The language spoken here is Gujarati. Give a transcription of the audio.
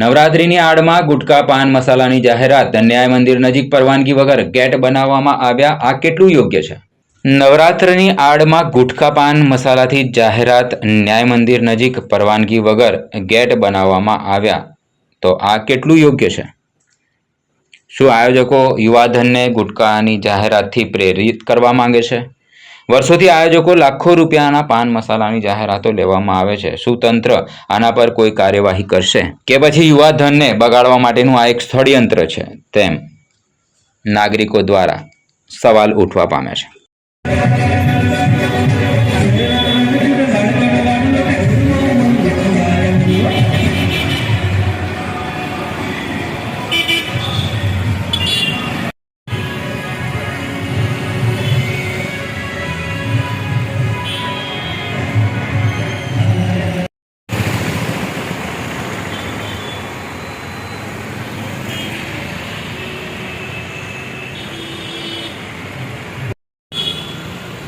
નવરાત્રીની આડમાં ગુટકા, પાન, મસાલાની જાહેરાત ન્યાય મંદિર નજીક પરવાનગી વગર ગેટ બનાવવામાં આવ્યા. આ કેટલું યોગ્ય છે? નવરાત્રની આડમાં ગુટખા પાન, મસાલાથી જાહેરાત, ન્યાય મંદિર નજીક પરવાનગી વગર ગેટ બનાવવામાં આવ્યા. તો આ કેટલું યોગ્ય છે? શું આયોજકો યુવાધનને ગુટકાની જાહેરાતથી પ્રેરિત કરવા માંગે છે? વર્ષોથી આયોજકો લાખો રૂપિયાના પાન મસાલાની જાહેરાતો લેવામાં આવે છે. શું તંત્ર આના પર કોઈ કાર્યવાહી કરશે? કે પછી યુવા ધનને બગાડવા માટેનું આ એક સ્થળયંત્ર છે? તેમ નાગરિકો દ્વારા સવાલ ઉઠવા પામે છે.